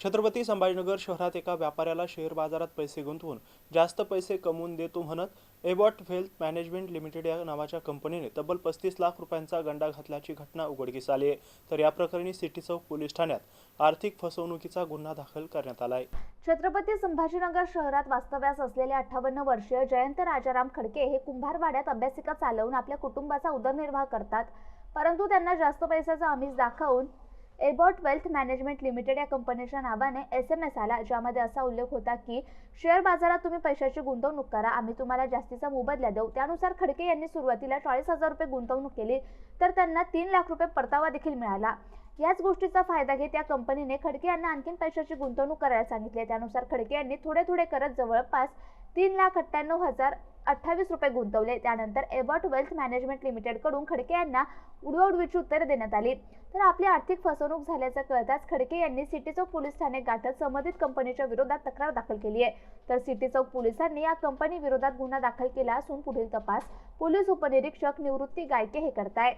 छत्रपती संभाजीनगर शहरात एका व्यापाऱ्याला शेअर बाजारात पैसे गुंतवून जास्त पैसे कमवून देतो म्हणत एबॉट वेल्थ मॅनेजमेंट लिमिटेड या नावाच्या कंपनीने तब्बल पस्तीस लाख रुपयांचा गंडा घातल्याची घटना उघडकीस आली आहे. तर या प्रकरणी सिटी चौक पोलीस ठाण्यात आर्थिक फसवणुकीचा गुन्हा दाखल करण्यात आला आहे. छत्रपती संभाजीनगर शहरात वास्तव्यास असलेले अठ्ठावन्न वर्षीय जयंत राजाराम खडके हे कुंभारवाड्यात अभ्यासिका चालवून आपल्या कुटुंबाचा उदरनिर्वाह करतात. परंतु त्यांना जास्त पैशाचा आमिष दाखवून एबॉट वेल्थ मॅनेजमेंट लिमिटेड या कंपनीच्या नावाने एस एम एस आला ज्यामध्ये असा उल्लेख होता की शेअर बाजारात तुम्ही पैशाची गुंतवणूक करा आम्ही तुम्हाला जास्तीचा मोबदला देऊ. त्यानुसार खडके यांनी सुरुवातीला चाळीस हजार रुपये गुंतवणूक केली तर त्यांना तीन लाख रुपये परतावा देखील मिळाला. याच गोष्टीचा फायदा घेत या कंपनीने खडके यांना आणखीन पैशाची गुंतवणूक करायला सांगितले. त्यानुसार खडके यांनी थोडे थोडे करत जवळपास तीन लाख अठ्ठ्याण्णव हजार अठ्ठावीस रुपये गुंतवले. त्यानंतर एबॉट वेल्थ मॅनेजमेंट लिमिटेडकडून खडके यांना उडवाउडवीची उत्तरे देण्यात आली. तर आपली आर्थिक फसवणूक झाल्याचं कळताच खडके यांनी सिटी चौक पोलीस ठाणे गाठत संबंधित कंपनीच्या विरोधात तक्रार दाखल केली आहे. तर सिटी चौक पोलिसांनी या कंपनी विरोधात गुन्हा दाखल केला असून पुढील तपास पोलीस उपनिरीक्षक निवृत्ती गायके हे करताय.